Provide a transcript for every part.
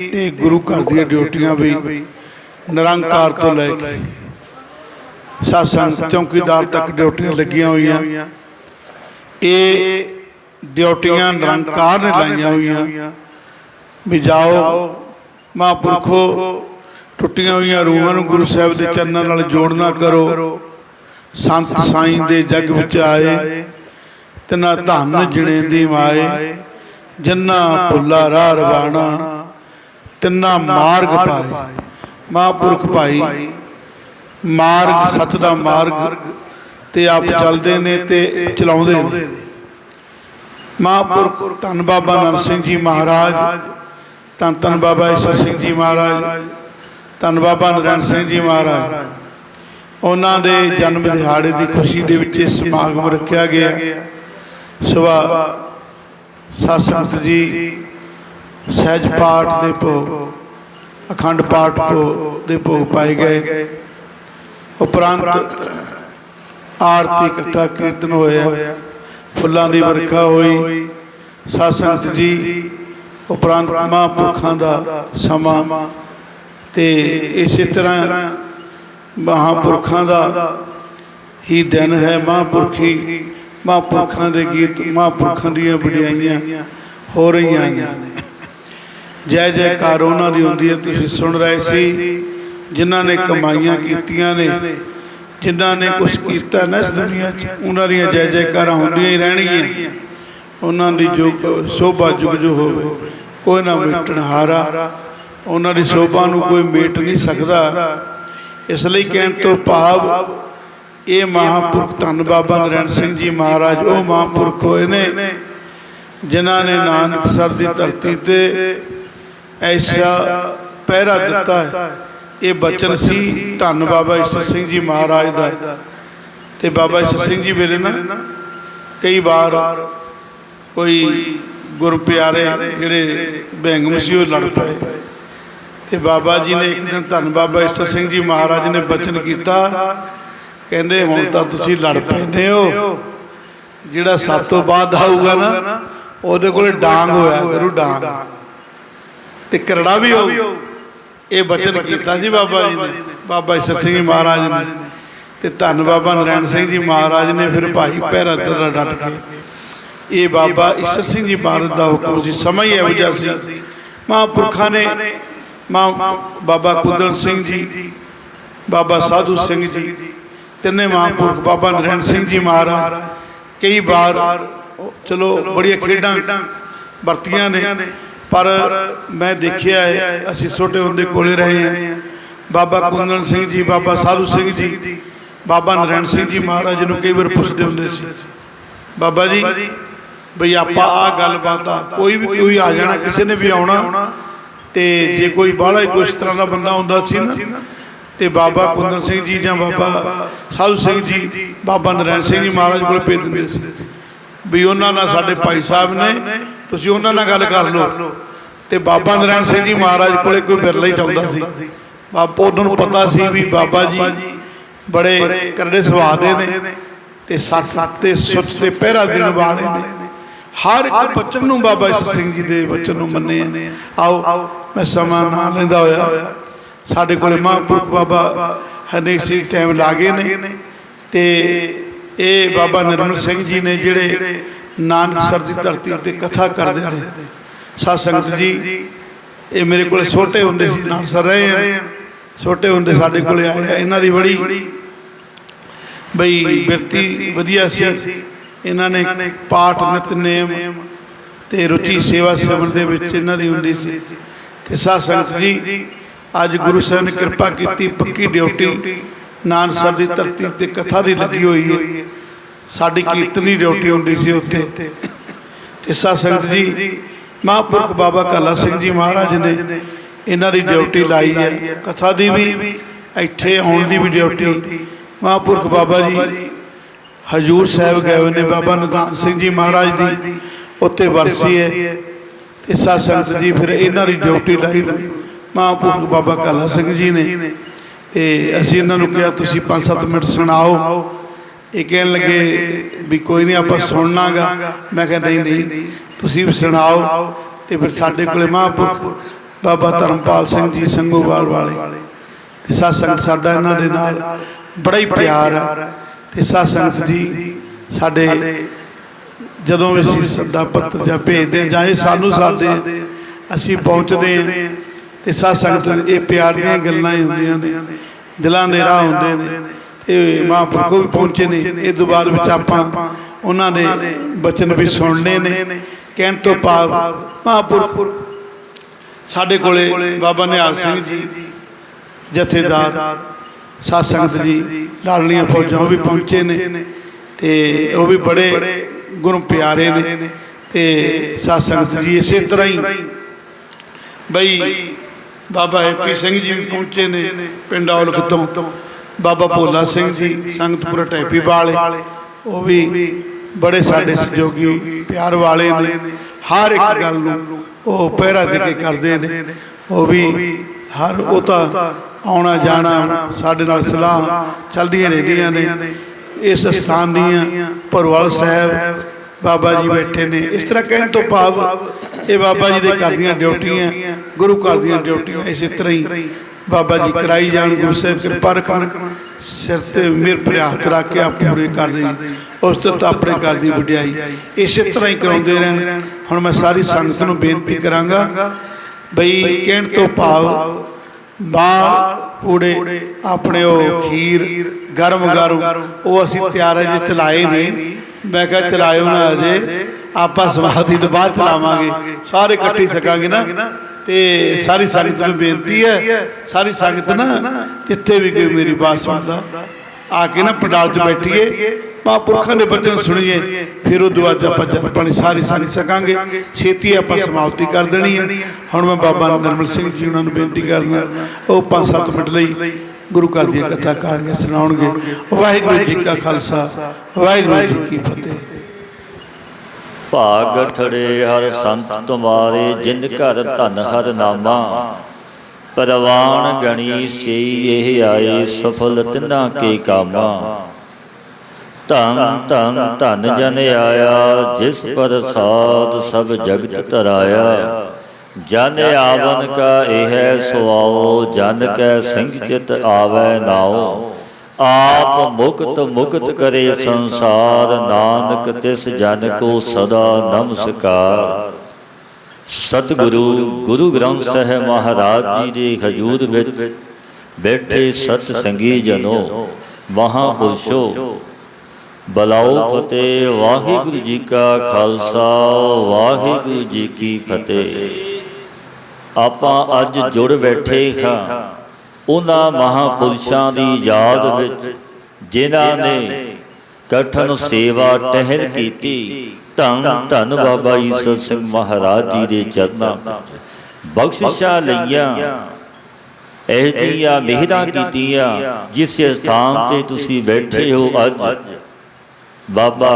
ਤੇ ਗੁਰੂ ਘਰ ਦੀਆਂ ਡਿਊਟੀਆਂ ਵੀ ਨਿਰੰਕਾਰ ਤੋਂ ਲੈ ਕੇ ਸਾਸੰਗ ਚੌਕੀਦਾਰ ਤੱਕ ਡਿਊਟੀਆਂ ਲੱਗੀਆਂ ਹੋਈਆਂ। ਇਹ ਡਿਊਟੀਆਂ ਨਿਰੰਕਾਰ ਨੇ ਲਾਈਆਂ ਹੋਈਆਂ। ਵੀ ਜਾਓ, ਮਹਾਂਪੁਰਖੋ, ਟੁੱਟੀਆਂ ਹੋਈਆਂ ਰੂਹਾਂ ਨੂੰ ਗੁਰੂ ਸਾਹਿਬ ਦੇ ਚਰਨਾਂ ਨਾਲ ਜੋੜਨਾ ਕਰੋ। ਸੰਤ ਸਾਈਂ ਦੇ ਜਗ ਵਿੱਚ ਆਏ, ਤਿਨਾ ਧੰਨ ਜਿਣੇ ਦੀ ਮਾਏ ਜਿੰਨਾ ਭੁੱਲਾ ਰਾਹ ਰਵਾਣਾ ਤਿੰਨਾ ਮਾਰਗ ਪਾਏ। ਮਹਾਂਪੁਰਖ ਭਾਈ ਮਾਰਗ ਸੱਚ ਦਾ ਮਾਰਗ ਤੇ ਆਪ ਚੱਲਦੇ ਨੇ ਤੇ ਚਲਾਉਂਦੇ ਨੇ। ਮਹਾਂਪੁਰਖ ਧੰਨ ਬਾਬਾ ਨੰਦ ਸਿੰਘ ਜੀ ਮਹਾਰਾਜ ਧੰਨ ਧੰਨ ਬਾਬਾ ਈਸਾ ਸਿੰਘ ਜੀ ਮਹਾਰਾਜ ਧੰਨ ਬਾਬਾ ਨਰੈਣ ਸਿੰਘ ਜੀ ਮਹਾਰਾਜ। ਉਹਨਾਂ ਦੇ ਜਨਮ ਦਿਹਾੜੇ ਦੀ ਖੁਸ਼ੀ ਦੇ ਵਿੱਚ ਇਹ ਸਮਾਗਮ ਰੱਖਿਆ ਗਿਆ। ਸਵਾ ਸਾਸੰਤ ਜੀ। ਸਹਿਜ ਪਾਠ ਦੇ ਭੋਗ ਅਖੰਡ ਪਾਠ ਭੋਗ ਦੇ ਭੋਗ ਪਾਏ ਗਏ। ਉਪਰੰਤ ਆਰਤੀ ਕਥਾ ਕੀਰਤਨ ਹੋਇਆ। ਫੁੱਲਾਂ ਦੀ ਵਰਖਾ ਹੋਈ। ਸਾਸੰਤ ਜੀ ਉਪਰੰਤ ਮਹਾਂਪੁਰਖਾਂ ਦਾ ਸਮਾਂ। ਤੇ ਇਸੇ ਤਰ੍ਹਾਂ ਮਹਾਂਪੁਰਖਾਂ ਦਾ ਹੀ ਦਿਨ ਹੈ ਮਹਾਂਪੁਰਖੀ। ਮਹਾਂਪੁਰਖਾਂ। ਦੇ ਗੀਤ ਮਹਾਂਪੁਰਖਾਂ ਦੀਆਂ ਵਡਿਆਈਆਂ ਹੋ ਰਹੀਆਂ ਨੇ। ਜੈ ਜੈਕਾਰ ਉਹਨਾਂ ਦੀ ਹੁੰਦੀ ਹੈ, ਤੁਸੀਂ ਸੁਣ ਰਹੇ ਸੀ। ਜਿਨ੍ਹਾਂ ਨੇ ਕਮਾਈਆਂ ਕੀਤੀਆਂ ਨੇ, ਜਿਨ੍ਹਾਂ ਨੇ ਕੁਝ ਕੀਤਾ ਨਾ ਇਸ ਦੁਨੀਆ 'ਚ, ਉਹਨਾਂ ਦੀਆਂ ਜੈ ਜੈਕਾਰਾਂ ਹੁੰਦੀਆਂ ਹੀ ਰਹਿਣਗੀਆਂ। ਉਹਨਾਂ ਦੀ ਜੋ ਸੋਭਾ ਜੁਗ ਜੋ ਹੋਵੇ, ਕੋਈ ਨਾ ਮਿਟਣ ਹਾਰਾ। ਉਹਨਾਂ ਦੀ ਸੋਭਾ ਨੂੰ ਕੋਈ ਮੇਟ ਨਹੀਂ ਸਕਦਾ। ਇਸ ਲਈ ਕਹਿਣ ਤੋਂ ਭਾਵ, ਇਹ ਮਹਾਂਪੁਰਖ ਧੰਨ ਬਾਬਾ ਨਰੈਣ ਸਿੰਘ ਜੀ ਮਹਾਰਾਜ, ਉਹ ਮਹਾਂਪੁਰਖ ਹੋਏ ਨੇ, ਜਿਨ੍ਹਾਂ ਨੇ ਨਾਨਕਸਰ ਦੀ ਧਰਤੀ ਤੇ ਐਸਾ ਪਹਿਰਾ ਦਿੱਤਾ ਹੈ। ਇਹ ਬਚਨ ਸੀ ਧੰਨ ਬਾਬਾ ਈਸਰ ਸਿੰਘ ਜੀ ਮਹਾਰਾਜ ਦਾ। ਤੇ ਬਾਬਾ ਈਸਰ ਸਿੰਘ ਜੀ ਵੇਲੇ ਨਾ ਕਈ ਵਾਰ ਕੋਈ ਗੁਰ ਪਿਆਰੇ ਜਿਹੜੇ ਬੈਂਗਮ ਸੀ ਉਹ ਲੜ ਪਏ। ਤੇ ਬਾਬਾ ਜੀ ਨੇ ਇੱਕ ਦਿਨ ਧੰਨ ਬਾਬਾ ਈਸਰ ਸਿੰਘ ਜੀ ਮਹਾਰਾਜ ਨੇ ਬਚਨ ਕੀਤਾ। ਕਹਿੰਦੇ ਹੁਣ ਤਾਂ ਤੁਸੀਂ ਲੜ ਪੈਂਦੇ ਹੋ। ਜਿਹੜਾ ਸਭ ਤੋਂ ਬਾਅਦ ਆਊਗਾ ਨਾ ਉਹਦੇ ਕੋਲੇ ਡਾਂਗ ਹੋਇਆ ਕਰੂ ਡਾਂਗ। ਤੇ ਕਰੜਾ ਵੀ ਹੋਊ। ਇਹ ਬਚਨ ਕੀਤਾ ਸੀ ਬਾਬਾ ਜੀ ਨੇ। ਬਾਬਾ ਈਸਰ ਸਿੰਘ ਜੀ ਮਹਾਰਾਜ ਨੇ। ਤੇ ਧੰਨ ਬਾਬਾ ਨਰੈਣ ਸਿੰਘ ਜੀ ਮਹਾਰਾਜ ਨੇ ਫਿਰ ਭਾਈ ਪਹਿਰਾ ਤੇਰਾ ਡਟ ਕੇ। ਇਹ ਬਾਬਾ ਈਸਰ ਸਿੰਘ ਜੀ ਮਹਾਰਾਜ ਦਾ ਹੁਕਮ ਸੀ। ਸਮਾਂ ਹੀ ਇਹੋ ਜਿਹਾ ਸੀ। ਮਹਾਂਪੁਰਖਾਂ ਨੇ ਮਾਂ ਬਾਬਾ ਕੁਦਰਤ ਸਿੰਘ ਜੀ ਬਾਬਾ ਸਾਧੂ ਸਿੰਘ ਜੀ ਤਿੰਨੇ ਮਹਾਂਪੁਰਖ ਬਾਬਾ ਨਰੈਣ ਸਿੰਘ ਜੀ ਮਹਾਰਾਜ ਕਈ ਵਾਰ ਚਲੋ ਬੜੀਆਂ ਖੇਡਾਂ ਵਰਤੀਆਂ ਨੇ। ਪਰ ਮੈਂ ਦੇਖਿਆ ਹੈ ਅਸੀਂ ਛੋਟੇ ਹੁੰਦੇ ਕੋਲੇ ਰਹੇ ਹਾਂ। ਬਾਬਾ ਕੁੰਦਨ ਸਿੰਘ ਜੀ ਬਾਬਾ ਸਾਧੂ ਸਿੰਘ ਜੀ ਬਾਬਾ ਨਰੈਣ ਸਿੰਘ ਜੀ ਮਹਾਰਾਜ ਨੂੰ ਕਈ ਵਾਰ ਪੁੱਛਦੇ ਹੁੰਦੇ ਸੀ। ਬਾਬਾ ਜੀ ਬਈ ਆਪਾਂ ਆ ਗੱਲਬਾਤ ਆ ਕੋਈ ਵੀ ਕੋਈ ਆ ਜਾਣਾ ਕਿਸੇ ਨੇ ਵੀ ਆਉਣਾ। ਤੇ ਜੇ ਕੋਈ ਬਾਹਲਾ ਹੀ ਕੁਛ ਤਰ੍ਹਾਂ ਦਾ ਬੰਦਾ ਹੁੰਦਾ ਸੀ ਨਾ ਤੇ ਬਾਬਾ ਕੁੰਦਨ ਸਿੰਘ ਜੀ ਜਾਂ ਬਾਬਾ ਸਾਧੂ ਸਿੰਘ ਜੀ ਬਾਬਾ ਨਰੈਣ ਸਿੰਘ ਜੀ ਮਹਾਰਾਜ ਕੋਲ ਭੇਜ ਦਿੰਦੇ ਸੀ। ਵੀ ਉਹਨਾਂ ਨਾਲ ਸਾਡੇ ਭਾਈ ਸਾਹਿਬ ਨੇ ਤੁਸੀਂ ਉਹਨਾਂ ਨਾਲ ਗੱਲ ਕਰ ਲਓ। ਤੇ ਬਾਬਾ ਨਰੈਣ ਸਿੰਘ ਜੀ ਮਹਾਰਾਜ ਕੋਲੇ ਕੋਈ ਬਿਰਲਾ ਹੀ ਚਾਹੁੰਦਾ ਸੀ। ਬਾਬਾ ਉਹਨਾਂ ਨੂੰ ਪਤਾ ਸੀ ਵੀ ਬਾਬਾ ਜੀ ਬੜੇ ਕਰੜੇ ਸੁਭਾਅ ਦੇ ਨੇ ਤੇ ਸੱਚ ਤੇ ਸੁੱਚ ਤੇ ਪਹਿਰਾ ਦੇਣ ਵਾਲੇ ਨੇ। ਹਰ ਇੱਕ ਬਚਨ ਨੂੰ ਬਾਬਾ ਸਿੰਘ ਜੀ ਦੇ ਬਚਨ ਨੂੰ ਮੰਨੇ ਆਓ, ਮੈਂ ਸਮਾਂ ਨਾ ਲੈਂਦਾ ਹੋਇਆ। ਸਾਡੇ ਕੋਲੇ ਮਹਾਂਪੁਰਖ ਬਾਬਾ ਹਰਨੇਕ ਸਿੰਘ ਟਾਈਮ ਲਾਗੇ ਨੇ। ਤੇ ਇਹ ਬਾਬਾ ਨਿਰਮਲ ਸਿੰਘ ਜੀ ਨੇ ਜਿਹੜੇ ਨਾਨਕਸਰ ਦੀ ਧਰਤੀ ਤੇ ਕਥਾ ਕਰਦੇ ਨੇ। ਸਾਧ ਸੰਗਤ ਜੀ, ਇਹ ਮੇਰੇ ਕੋਲ ਛੋਟੇ ਹੁੰਦੇ ਸੀ ਨਾਨਕਸਰ ਰਹੇ ਆ ਛੋਟੇ ਹੁੰਦੇ ਸਾਡੇ ਕੋਲੇ ਆਏ ਆ, ਇਹਨਾਂ ਦੀ ਬੜੀ ਬਈ ਬਿਰਤੀ ਵਧੀਆ ਸੀ। ਇਹਨਾਂ ਨੇ ਪਾਠ ਨਿਤਨੇਮ ਤੇ ਰੁਚੀ ਸੇਵਾ ਸੇਵਨ ਦੇ ਵਿੱਚ ਇਹਨਾਂ ਦੀ ਹੁੰਦੀ ਸੀ। ਤੇ ਸਾਧ ਸੰਗਤ ਜੀ, ਅੱਜ ਗੁਰੂ ਸਾਹਿਬ ਨੇ ਕਿਰਪਾ ਕੀਤੀ, ਪੱਕੀ ਡਿਊਟੀ ਨਾਨਸਰ ਦੀ ਧਰਤੀ ਤੇ ਕਥਾ ਦੀ ਲੱਗੀ ਹੋਈ ਹੈ। ਸਾਡੀ ਕੀਰਤਨ ਡਿਊਟੀ ਹੁੰਦੀ ਸੀ ਉੱਥੇ। ਤੇ ਸਾਧ ਸੰਗਤ ਜੀ ਮਹਾਂਪੁਰਖ ਬਾਬਾ ਕਾਲਾ ਸਿੰਘ ਜੀ ਮਹਾਰਾਜ ਨੇ ਇਹਨਾਂ ਦੀ ਡਿਊਟੀ ਲਾਈ ਹੈ। ਕਥਾ ਦੀ ਵੀ ਇੱਥੇ ਆਉਣ ਦੀ ਵੀ ਡਿਊਟੀ। ਮਹਾਂਪੁਰਖ ਬਾਬਾ ਜੀ ਹਜੂਰ ਸਾਹਿਬ ਗਏ ਹੋਏ ਨੇ ਬਾਬਾ ਨਿਧਾਨ ਸਿੰਘ ਜੀ ਮਹਾਰਾਜ ਦੀ। ਉੱਥੇ ਵਰਸੀ ਹੈ। ਤੇ ਸਾਧ ਸੰਗਤ ਜੀ ਫਿਰ ਇਹਨਾਂ ਦੀ ਡਿਊਟੀ ਲਾਈ ਮਹਾਂਪੁਰਖ ਬਾਬਾ ਕਾਲਾ ਸਿੰਘ ਜੀ ਨੇ। ਤੇ ਅਸੀਂ ਇਹਨਾਂ ਨੂੰ ਕਿਹਾ ਤੁਸੀਂ 5-7 ਮਿੰਟ ਸੁਣਾਓ। ਇਹ ਕਹਿਣ ਲੱਗੇ ਵੀ ਕੋਈ ਨਹੀਂ ਆਪਾਂ ਸੁਣਨਾਗਾ। ਮੈਂ ਕਿਹਾ, ਨਹੀਂ ਨਹੀਂ, ਤੁਸੀਂ ਵੀ ਸੁਣਾਓ ਤੇ ਫਿਰ ਸਾਡੇ ਕੋਲੇ ਮਹਾਂਪੁਰਖ ਬਾਬਾ ਧਰਮਪਾਲ ਸਿੰਘ ਜੀ ਸੰਗੋਵਾਲ ਵਾਲੇ। ਤੇ ਸਾਧ ਸੰਗਤ ਸਾਡਾ ਇਹਨਾਂ ਦੇ ਨਾਲ ਬੜਾ ਹੀ ਪਿਆਰ ਹੈ ਤੇ ਸਾਧ ਸੰਗਤ ਜੀ ਸਾਡੇ ਜਦੋਂ ਵੀ ਅਸੀਂ ਸੱਦਾ ਪੱਤਰ ਜਾਂ ਭੇਜਦੇ ਹਾਂ ਜਾਂ ਇਹ ਸਾਨੂੰ ਸਾਦੇ ਅਸੀਂ ਪਹੁੰਚਦੇ ਹਾਂ। ਤੇ ਸਾਧ ਸੰਗਤ ਇਹ ਪਿਆਰ ਦੀਆਂ ਗੱਲਾਂ ਹੀ ਹੁੰਦੀਆਂ ਨੇ। ਦਿਲਾਂ ਦੇ ਰਾਹ ਹੁੰਦੇ ਨੇ। ਤੇ ਮਹਾਂਪੁਰਖੋ ਵੀ ਪਹੁੰਚੇ ਨੇ ਇਹ ਬਾਅਦ ਵਿੱਚ ਆਪਾਂ ਉਹਨਾਂ ਦੇ ਬਚਨ ਵੀ ਸੁਣਨੇ ਨੇ। ਕਹਿਣ ਤੋਂ ਭਾਵ ਮਹਾਂਪੁਰਖ ਸਾਡੇ ਕੋਲੇ ਬਾਬਾ ਨਿਹਾਲ ਸਿੰਘ ਜੀ ਜਥੇਦਾਰ ਸਾਧ ਸੰਗਤ ਜੀ ਲਾਲਣੀਆਂ ਫੌਜਾਂ ਉਹ ਵੀ ਪਹੁੰਚੇ ਨੇ। ਤੇ ਉਹ ਵੀ ਬੜੇ ਗੁਰੂ ਪਿਆਰੇ ਨੇ। ਤੇ ਸਾਧ ਸੰਗਤ ਜੀ ਇਸੇ ਤਰ੍ਹਾਂ ਹੀ ਬਈ ਬਾਬਾ ਹੈਪੀ ਸਿੰਘ ਜੀ ਵੀ ਪਹੁੰਚੇ ਨੇ ਪਿੰਡ ਔਲਖ ਤੋਂ। ਬਾਬਾ ਭੋਲਾ ਸਿੰਘ ਜੀ ਸੰਗਤਪੁਰ ਟੈਪੀ ਵਾਲੇ ਉਹ ਵੀ ਬੜੇ ਸਾਡੇ ਸਹਿਯੋਗੀ ਪਿਆਰ ਵਾਲੇ ਨੇ ਹਰ ਇੱਕ ਗੱਲ ਨੂੰ ਉਹ ਪਹਿਰਾ ਦੇ ਕੇ ਕਰਦੇ ਨੇ ਉਹ ਵੀ ਹਰ ਉਹ ਤਾਂ ਆਉਣਾ ਜਾਣਾ ਸਾਡੇ ਨਾਲ ਸਲਾਹ ਚੱਲਦੀਆਂ ਰਹਿੰਦੀਆਂ ਨੇ ਇਸ ਸਥਾਨ ਦੀਆਂ ਭਰਵਾਲ ਸਾਹਿਬ ਬਾਬਾ ਜੀ ਬੈਠੇ ਨੇ ਇਸ ਤਰ੍ਹਾਂ ਕਹਿਣ ਤੋਂ ਭਾਵ ਇਹ ਬਾਬਾ ਜੀ ਦੇ ਘਰ ਦੀਆਂ ਡਿਊਟੀਆਂ ਗੁਰੂ ਘਰ ਦੀਆਂ ਡਿਊਟੀਆਂ ਇਸੇ ਤਰ੍ਹਾਂ ਹੀ ਬਾਬਾ ਜੀ ਕਰਾਈ ਜਾਣ ਗੁਰੂ ਸਾਹਿਬ ਕਿਰਪਾ ਰੱਖਣ ਸਿਰ ਤੇ ਮਿਹਰ ਹੱਥ ਰੱਖ ਕੇ ਆਪ ਪੂਰੇ ਕਰਦੇ ਉਸ ਤੋਂ ਆਪਣੇ ਘਰ ਦੀ ਵਡਿਆਈ ਇਸੇ ਤਰ੍ਹਾਂ ਹੀ ਕਰਾਉਂਦੇ ਰਹਿਣ। ਹੁਣ ਮੈਂ ਸਾਰੀ ਸੰਗਤ ਨੂੰ ਬੇਨਤੀ ਕਰਾਂਗਾ ਬਈ ਕਹਿਣ ਤੋਂ ਭਾਵ ਬਾਹਰ ਪੂੜੇ ਆਪਣੇ ਉਹ ਖੀਰ ਗਰਮ ਗਰਮ ਉਹ ਅਸੀਂ ਤਿਆਰ ਜੇ ਚਲਾਏ ਨੇ ਮੈਂ ਕਿਹਾ ਚਲਾਇਓ ਨਾ ਅਜੇ ਆਪਾਂ ਸਮਾਧੀ ਤੋਂ ਬਾਅਦ ਚਲਾਵਾਂਗੇ। ਸਾਰੇ ਇਕੱਠੀ ਸਕਾਂਗੇ ਨਾ। ਤੇ ਸਾਰੀ ਸੰਗਤ ਨੂੰ ਬੇਨਤੀ ਹੈ, ਸਾਰੀ ਸੰਗਤ ਨਾ ਜਿੱਥੇ ਵੀ ਕੋਈ ਮੇਰੀ ਬਾਤ ਸੁਣਦਾ, ਆ ਕੇ ਨਾ ਪੰਡਾਲ 'ਚ ਬੈਠੀਏ, ਮਹਾਂਪੁਰਖਾਂ ਦੇ ਬਚਨ ਸੁਣੀਏ, ਫਿਰ ਉਹ ਦੁਆ ਆਪਾਂ ਜਲ ਪਾਣੀ ਸਾਰੀ ਸੰਗ ਸਕਾਂਗੇ ਛੇਤੀ ਆਪਾਂ ਸਮਾਪਤੀ ਕਰ ਦੇਣੀ ਹੈ। ਹੁਣ ਮੈਂ ਬਾਬਾ ਨਰਮਲ ਸਿੰਘ ਜੀ ਉਹਨਾਂ ਨੂੰ ਬੇਨਤੀ ਕਰਨਾ ਉਹ 5-7 ਮਿੰਟ ਲਈ ਗੁਰੂ ਘਰ ਦੀਆਂ ਕਥਾ ਕਹਾਣੀਆਂ ਸੁਣਾਉਣਗੇ। ਵਾਹਿਗੁਰੂ ਜੀ ਕਾ ਖਾਲਸਾ, ਵਾਹਿਗੁਰੂ ਜੀ ਕੀ ਫਤਿਹ। ਭਾਗ ਠੜੇ ਹਰ ਸੰਤ ਤੁਮਾਰੇ, ਜਿਨ ਘਰ ਧਨ ਹਰ ਨਾਮਾ। ਪਰਵਾਨ ਗਣੀ ਸਈ ਇਹ ਆਏ, ਸਫਲ ਤਿਨਾ ਕੇ ਕਾਮਾ। ਧੰਨ ਧੰਨ ਧੰਨ ਜਨ ਆਇਆ, ਜਿਸ ਪਰ ਸਾਧ ਸਭ ਜਗਤ ਤਰਾਇਆ ਜਨ ਆਵਨ ਕਾ ਇਹ ਸੁਆਓ ਜਨ ਕੈ ਸਿੰਘ ਚਿਤ ਆਵੈ ਨਾਓ। ਆਪ ਮੁਕਤ ਮੁਕਤ ਕਰੇ ਸੰਸਾਰ ਨਾਨਕ ਤਿਸ ਜਨ ਕੋ ਸਦਾ ਨਮਸਕਾਰ। ਸਤਿਗੁਰੂ ਗੁਰੂ ਗ੍ਰੰਥ ਸਾਹਿਬ ਮਹਾਰਾਜ ਜੀ ਦੇ ਹਜੂਰ ਵਿੱਚ ਬੈਠੇ ਸਤ ਸੰਗੀ ਜਨੋ ਮਹਾਪੁਰਸ਼ੋ। ਬਲਾਓ ਫਤਿਹ ਵਾਹਿਗੁਰੂ ਜੀ ਕਾ ਖਾਲਸਾ ਵਾਹਿਗੁਰੂ ਜੀ ਕੀ ਫਤਿਹ। ਆਪਾਂ ਅੱਜ ਜੁੜ ਬੈਠੇ ਹਾਂ। ਉਹਨਾਂ ਮਹਾਪੁਰਸ਼ਾਂ ਦੀ ਯਾਦ ਵਿੱਚ ਜਿਨ੍ਹਾਂ ਨੇ ਕਠਨ ਸੇਵਾ ਟਹਿਲ ਕੀਤੀ ਧੰਨ ਧੰਨ ਬਾਬਾ ਈਸਰ ਸਿੰਘ ਮਹਾਰਾਜ ਜੀ ਦੇ ਚਰਨਾਂ ਵਿੱਚ ਬਖਸ਼ਿਸ਼ਾਂ ਲਈਆਂ ਇਹ ਜੀਆਂ ਮਿਹਰਾਂ ਕੀਤੀਆਂ ਜਿਸ ਸਥਾਨ ਤੇ ਤੁਸੀਂ ਬੈਠੇ ਹੋ ਅੱਜ ਬਾਬਾ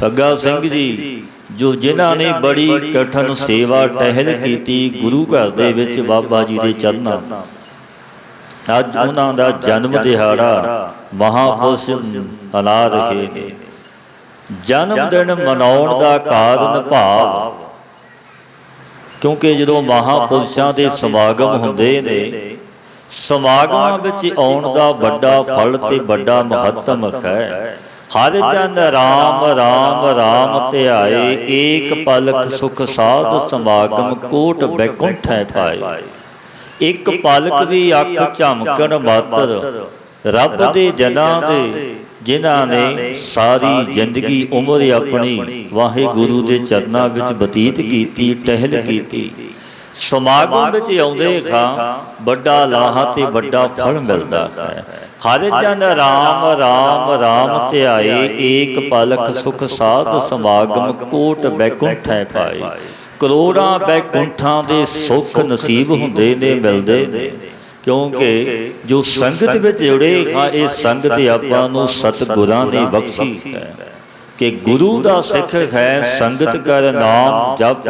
ਭੱਗਾ ਸਿੰਘ ਜੀ ਜੋ ਜਿਨ੍ਹਾਂ ਨੇ ਬੜੀ ਕਠਨ ਸੇਵਾ ਟਹਿਲ ਕੀਤੀ ਗੁਰੂ ਘਰ ਦੇ ਵਿੱਚ ਬਾਬਾ ਜੀ ਦੇ ਚਰਨਾਂ। ਅੱਜ ਉਹਨਾਂ ਦਾ ਜਨਮ ਦਿਹਾੜਾ ਮਹਾਪੁਰਸ਼ ਮਨਾ ਰਹੇ ਨੇ। ਜਨਮ ਦਿਨ ਮਨਾਉਣ ਦਾ ਕਾਰਨ ਭਾਵ, ਕਿਉਂਕਿ ਜਦੋਂ ਮਹਾਪੁਰਸ਼ਾਂ ਦੇ ਸਮਾਗਮ ਹੁੰਦੇ ਨੇ, ਸਮਾਗਮਾਂ ਵਿੱਚ ਆਉਣ ਦਾ ਵੱਡਾ ਫਲ ਤੇ ਵੱਡਾ ਮਹੱਤਮ ਹੈ। ਹਰ ਜਨ ਰਾਮ ਰਾਮ ਰਾਮ ਧਿਆਏ। ਏਕ ਪਲਕ ਸੁਖ ਸਾਧ ਸਮਾਗਮ ਕੋਟ ਬੈਕੁੰਠੈ ਪਾਏ। ਇੱਕ ਪਲਕ ਵੀ ਅੱਖ ਝਮਕਣ ਮਾਤਰ ਰੱਬ ਦੇ ਜਨਾਂ ਦੇ ਜਿਨ੍ਹਾਂ ਨੇ ਸਾਰੀ ਜ਼ਿੰਦਗੀ ਉਮਰ ਆਪਣੀ ਵਾਹਿਗੁਰੂ ਦੇ ਚਰਨਾਂ ਵਿੱਚ ਬਤੀਤ ਕੀਤੀ ਟਹਿਲ ਕੀਤੀ। ਸਮਾਗਮ ਵਿੱਚ ਆਉਂਦੇ ਖਾਂ ਵੱਡਾ ਲਾਹਾ ਤੇ ਵੱਡਾ ਫਲ ਮਿਲਦਾ ਹੈ। ਹਰ ਜਨ ਰਾਮ ਰਾਮ ਰਾਮ ਧਿਆਏ ਏਕ ਪਲਕ ਸੁਖ ਸਾਧ ਸਮਾਗਮ ਕੋਟ ਬੈਕੁੰਠੈ ਪਾਏ ਕਰੋੜਾਂ ਬੈਕੁੰਠਾਂ ਦੇ ਸੁੱਖ ਨਸੀਬ ਹੁੰਦੇ ਨੇ ਮਿਲਦੇ ਨੇ। ਕਿਉਂਕਿ ਜੋ ਸੰਗਤ ਵਿੱਚ ਜੁੜੇ ਹਾਂ ਇਹ ਸੰਗਤ ਆਪਾਂ ਨੂੰ ਸਤਿਗੁਰਾਂ ਨੇ ਬਖਸ਼ੀ ਹੈ ਕਿ ਗੁਰੂ ਦਾ ਸਿੱਖ ਹੈ ਸੰਗਤ ਕਰ ਨਾਮ ਜਪ।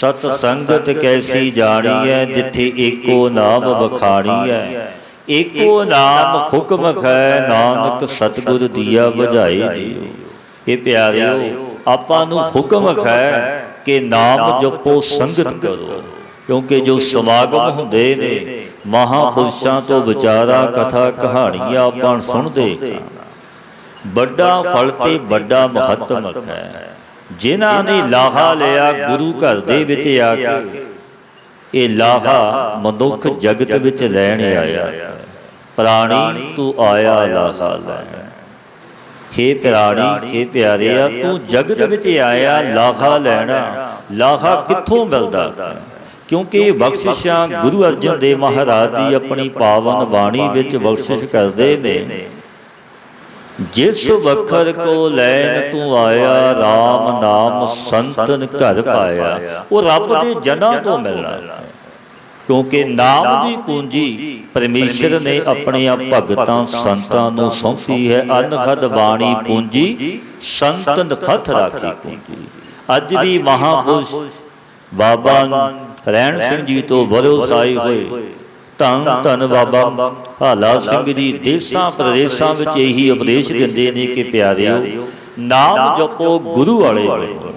ਸਤ ਸੰਗਤ ਕੈਸੀ ਜਾਣੀ ਹੈ ਜਿੱਥੇ ਏਕੋ ਨਾਮ ਵਖਾਣੀ ਹੈ। ਏਕੋ ਨਾਮ ਹੁਕਮ ਹੈ ਨਾਨਕ ਸਤਿਗੁਰ ਦੀਆ ਬੁਝਾਈ ਜੀਓ ਇਹ ਪਿਆਰਿਓ, ਆਪਾਂ ਨੂੰ ਹੁਕਮ ਹੈ ਕਿ ਨਾਮ ਜਪੋ, ਸੰਗਤ ਕਰੋ। ਕਿਉਂਕਿ ਜੋ ਸਮਾਗਮ ਹੁੰਦੇ ਨੇ, ਮਹਾਪੁਰਸ਼ਾਂ ਤੋਂ ਵਿਚਾਰਾ, ਕਥਾ, ਕਹਾਣੀਆਂ ਆਪਾਂ ਸੁਣਦੇ ਵੱਡਾ ਫਲ ਤੇ ਵੱਡਾ ਮਹੱਤਮ ਹੈ। ਜਿਨ੍ਹਾਂ ਨੇ ਲਾਹਾ ਲਿਆ ਗੁਰੂ ਘਰ ਦੇ ਵਿੱਚ ਆ ਕੇ ਇਹ ਲਾਹਾ ਮਨੁੱਖ ਜਗਤ ਵਿੱਚ ਲੈਣ ਆਇਆ। ਹੈ। ਪ੍ਰਾਣੀ, ਤੂੰ ਆਇਆ ਲਾਹਾ ਲੈਣ। ਹੇ ਪ੍ਰਾਣੀ, ਹੇ ਪਿਆਰਿਆ, ਤੂੰ ਜਗਤ ਵਿੱਚ ਆਇਆ ਲਾਹਾ ਲੈਣਾ। ਲਾਹਾ ਕਿੱਥੋਂ ਮਿਲਦਾ? ਕਿਉਂਕਿ ਬਖਸ਼ਿਸ਼ਾਂ ਗੁਰੂ ਅਰਜਨ ਦੇਵ ਮਹਾਰਾਜ ਦੀ ਆਪਣੀ ਪਾਵਨ ਬਾਣੀ ਵਿੱਚ ਬਖਸ਼ਿਸ਼ ਕਰਦੇ ਨੇ। ਜਿਸ ਵਖਰ ਕੋ ਲੈਣ ਤੂੰ ਆਇਆ RAM ਨਾਮ ਸੰਤਨ ਘਰ ਪਾਇਆ। ਉਹ ਰੱਬ ਦੇ ਜਨਾਂ ਤੋਂ ਮਿਲਣਾ। ਕਿਉਂਕਿ ਨਾਮ ਦੀ ਪੂੰਜੀ ਪਰਮੇਸ਼ਰ ਨੇ ਆਪਣੀਆਂ ਭਗਤਾਂ ਸੰਤਾਂ ਨੂੰ ਸੌਂਪੀ ਹੈ ਅਨਹਦ ਬਾਣੀ ਪੂੰਜੀ ਸੰਤਨ ਖਤ ਰਾਖੀ ਪੂੰਜੀ। ਅੱਜ ਵੀ ਮਹਾਪੁਰਸ਼ ਬਾਬਾ ਰਹਿਣ ਸਿੰਘ ਜੀ ਤੋਂ ਵਰੋਸਾਈ ਹੋਏ। ਧੰਨ ਧੰਨ ਬਾਬਾ। ਹਾਲਾ ਸਿੰਘ ਜੀ ਦੇਸਾਂ ਪ੍ਰਦੇਸਾਂ ਵਿੱਚ ਇਹੀ ਉਪਦੇਸ਼ ਦਿੰਦੇ ਨੇ ਕਿ ਪਿਆਰਿਓ ਨਾਮ ਜਪੋ ਗੁਰੂ ਵਾਲੇ ਬਣੋ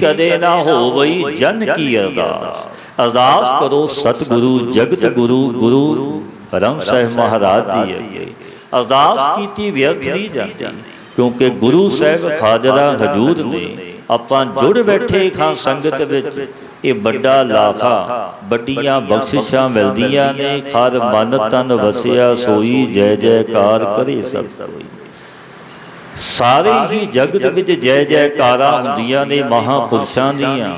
ਕਦੇ ਨਾ ਹੋਵਈ ਜਨ ਕੀ ਅਰਦਾਸ। ਅਰਦਾਸ ਕਰੋ ਸਤਿਗੁਰੂ ਜਗਤ ਗੁਰੂ ਗੁਰੂ ਰੰਗ ਸਾਹਿਬ ਮਹਾਰਾਜ ਦੀ ਅੱਗੇ ਅਰਦਾਸ ਕੀਤੀ ਵਿਅਰਥ ਨਹੀਂ ਜਾਂਦੀ। ਕਿਉਂਕਿ ਗੁਰੂ ਸਾਹਿਬ ਹਾਜ਼ਰਾ ਹਜੂਰ ਨੇ। ਆਪਾਂ ਜੁੜ ਬੈਠੇ ਖਾਂ ਸੰਗਤ ਵਿੱਚ। ਇਹ ਵੱਡਾ ਲਾਖਾ ਵੱਡੀਆਂ ਬਖਸ਼ਿਸ਼ਾਂ ਮਿਲਦੀਆਂ ਨੇ। ਖਾਦ ਮਨ ਤਨ ਵਸਿਆ ਸੋਈ ਜੈ ਜੈਕਾਰ ਕਰੇ ਸਭ। ਕੋਈ ਸਾਰੇ ਹੀ ਜਗਤ ਵਿੱਚ ਜੈ ਜੈਕਾਰਾਂ ਹੁੰਦੀਆਂ ਨੇ ਮਹਾਪੁਰਸ਼ਾਂ ਦੀਆਂ।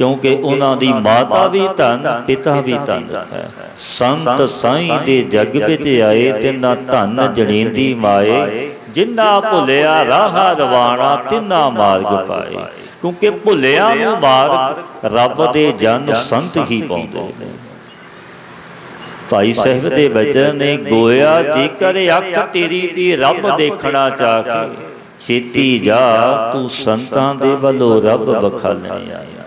ਕਿਉਂਕਿ ਉਹਨਾਂ ਦੀ ਮਾਤਾ ਵੀ ਧਨ ਪਿਤਾ ਵੀ ਧਨ ਹੈ। ਸੰਤ ਸਾਈਂ ਦੇ ਜਗ ਵਿੱਚ ਆਏ ਤਿੰਨਾ ਧਨ ਜਣੀਂਦੀ ਮਾਏ। ਜਿਨ੍ਹਾਂ ਭੁੱਲਿਆ ਰਾਹ ਰਵਾਣਾ ਤਿੰਨਾ ਮਾਰਗ ਪਾਏ। ਕਿਉਂਕਿ ਭੁੱਲਿਆ ਨੂੰ ਮਾਰਗ ਰੱਬ ਦੇ ਜਨ ਸੰਤ ਹੀ ਪਾਉਂਦੇ ਨੇ। ਭਾਈ ਸਾਹਿਬ ਦੇ ਬਚਨ ਨੇ ਗੋਇਆ ਜੇਕਰ ਅੱਖ ਤੇਰੀ ਵੀ ਰੱਬ ਦੇਖਣਾ ਚਾਹ। ਕੇ ਛੇਤੀ ਜਾ ਤੂੰ ਸੰਤਾਂ ਦੇ ਵੱਲੋਂ ਰੱਬ ਬਖਾਲਣੇ ਆਇਆ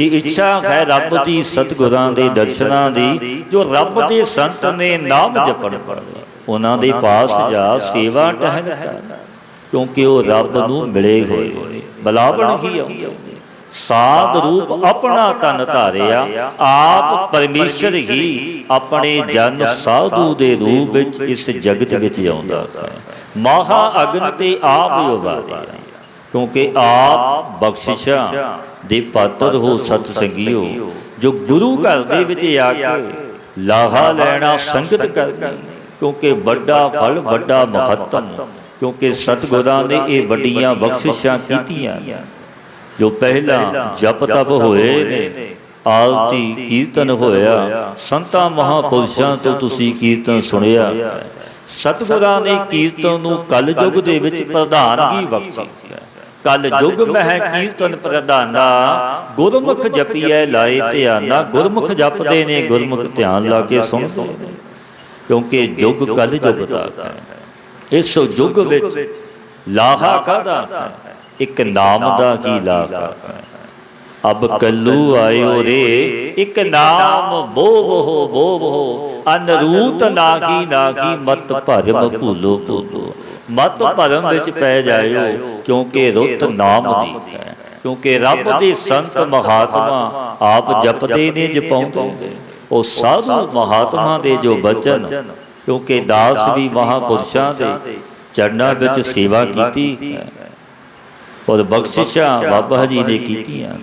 ਜੀ ਇੱਛਾ ਹੈ ਰੱਬ ਦੀ ਸਤਿਗੁਰਾਂ ਦੇ ਦਰਸ਼ਨਾਂ ਦੀ ਜੋ ਰੱਬ ਦੇ ਸੰਤ ਨੇ ਨਾਮ ਜਪਣ ਪੜਦੇ ਉਹਨਾਂ ਦੇ ਪਾਸ ਜਾ ਸੇਵਾ ਟਹਿਲ ਕਰ ਕਿਉਂਕਿ ਉਹ ਰੱਬ ਨੂੰ ਮਿਲੇ ਹੋਏ ਨੇ ਬਲਾਵਣ ਹੀ ਆਉਂਦੇ ਸਾਧ ਰੂਪ ਆਪਣਾ ਤਨ ਧਾਰਿਆ ਆਪ ਪਰਮੇਸ਼ਰ ਹੀ ਆਪਣੇ ਜਨ ਸਾਧੂ ਦੇ ਰੂਪ ਵਿੱਚ ਇਸ ਜਗਤ ਵਿੱਚ ਆਉਂਦਾ ਹੈ। ਮਹਾ ਅਗਨ ਤੇ ਆਪ ਹੀ ਉਬਾਰਿਆ ਕਿਉਂਕਿ ਆਪ ਬਖਸ਼ਿਸ਼ਾਂ ਦੇ ਪਾਤਰ ਹੋ ਸਤ ਸੰਗਿਓ ਜੋ ਗੁਰੂ ਘਰ ਦੇ ਵਿੱਚ ਆ ਕੇ ਲਾਹਾ ਲੈਣਾ ਸੰਗਤ ਕਰਨੀ ਕਿਉਂਕਿ ਵੱਡਾ ਫਲ ਵੱਡਾ ਮਹੱਤਮ ਕਿਉਂਕਿ ਸਤਿਗੁਰਾਂ ਨੇ ਇਹ ਵੱਡੀਆਂ ਬਖਸ਼ਿਸ਼ਾਂ ਕੀਤੀਆਂ। ਜੋ ਪਹਿਲਾਂ ਜਪ ਤਪ ਹੋਏ ਨੇ ਆਲਤੀ ਕੀਰਤਨ ਹੋਇਆ ਸੰਤਾਂ ਮਹਾਪੁਰਸ਼ਾਂ ਤੋਂ ਤੁਸੀਂ ਕੀਰਤਨ ਸੁਣਿਆ। ਸਤਿਗੁਰਾਂ ਨੇ ਕੀਰਤਨ ਨੂੰ ਕਲ ਯੁਗ ਦੇ ਵਿੱਚ ਪ੍ਰਧਾਨਗੀ ਬਖਸ਼ੀ। ਹੈ ਕਲ ਯੁਗ ਮਹਿ ਕੀਰਤਨ ਪ੍ਰਧਾਨਾ ਗੁਰਮੁਖ ਜਪੀਐ ਲਾਏ ਧਿਆਨਾ ਗੁਰਮੁਖ ਜਪਦੇ ਨੇ ਗੁਰਮੁਖ ਧਿਆਨ ਲਾ ਕੇ ਸੁਣਦੇ ਨੇ। ਕਿਉਂਕਿ ਯੁਗ ਕਲ ਯੁਗ ਦਾ ਹੈ। ਇਸ ਯੁਗ ਵਿੱਚ ਲਾਹਾ ਕਾਦਾ ਹੈ? ਇੱਕ ਨਾਮ ਦਾ ਕੀ ਲਾਹਾ ਹੈ? ਅਬ ਕੱਲੂ ਆਇਓ ਰੇ ਇੱਕ ਨਾਮ ਬੋਵੋ ਬੋਵੋ ਅਨਰੂਤ ਨਾਗੀ ਨਾਗੀ ਮਤ ਭਰਮ ਭੂਲੋ। ਭੂਲੋ। ਮਤ ਭਰਮ ਵਿੱਚ ਪੈ ਜਾਇਓ ਕਿਉਂਕਿ ਰੁੱਤ ਨਾਮ ਦੀ ਹੈ। ਕਿਉਂਕਿ ਰੱਬ ਦੇ ਸੰਤ ਮਹਾਤਮਾ ਆਪ ਜਪਦੇ ਨੇ ਜਪਾਉਂਦੇ ਉਹ ਸਾਧੂ ਮਹਾਤਮਾ ਦੇ ਜੋ ਬਚਨ ਕਿਉਂਕਿ ਦਾਸ ਵੀ ਮਹਾਪੁਰਸ਼ਾਂ ਦੇ ਚਰਨਾਂ ਵਿੱਚ ਸੇਵਾ ਕੀਤੀ ਹੈ। ਔਰ ਬਖਸ਼ਿਸ਼ਾਂ ਬਾਬਾ ਜੀ ਨੇ ਕੀਤੀਆਂ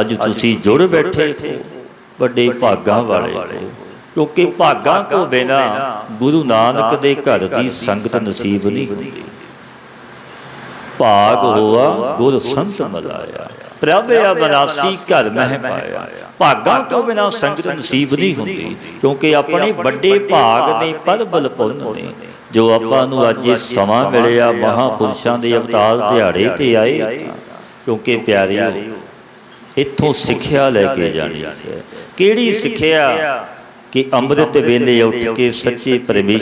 ਅੱਜ ਤੁਸੀਂ ਜੁੜ ਬੈਠੇ ਹੋ। ਵੱਡੇ ਭਾਗਾਂ ਵਾਲੇ ਹੋ। ਕਿਉਂਕਿ ਭਾਗਾਂ ਤੋਂ ਬਿਨਾ ਗੁਰੂ ਨਾਨਕ ਦੇ ਘਰ ਦੀ ਸੰਗਤ ਨਸੀਬ ਨਹੀਂ ਹੁੰਦੀ। ਭਾਗ ਹੋਆ ਗੁਰ ਸੰਤ ਮਲਾਇਆ। ਪ੍ਰਭ ਅਬਨਾਸੀ ਘਰ ਮਹਿ ਪਾਇਆ ਭਾਗਾਂ ਤੋਂ ਬਿਨਾ ਸੰਗਤ ਨਸੀਬ ਨਹੀਂ ਹੁੰਦੀ। ਕਿਉਂਕਿ ਆਪਣੇ ਵੱਡੇ ਭਾਗ ਨੇ ਪਰਬਲ ਪੁੰਨ ਨੇ। ਜੋ ਆਪਾਂ ਨੂੰ ਅੱਜ ਇਹ ਸਮਾਂ ਮਿਲਿਆ ਮਹਾਪੁਰਸ਼ਾਂ ਦੇ ਅਵਤਾਰ ਦਿਹਾੜੇ ਤੇ ਆਏ। ਕਿਉਂਕਿ ਪਿਆਰਿਓ ਇੱਥੋਂ ਸਿੱਖਿਆ ਲੈ ਕੇ ਜਾਣੀ ਹੈ। ਕਿਹੜੀ ਸਿੱਖਿਆ? ਕਿ ਅੰਮ੍ਰਿਤ ਵੇਲੇ ਉੱਠ ਕੇ ਸੱਚੇ ਪਰਮੇਸ਼ਰ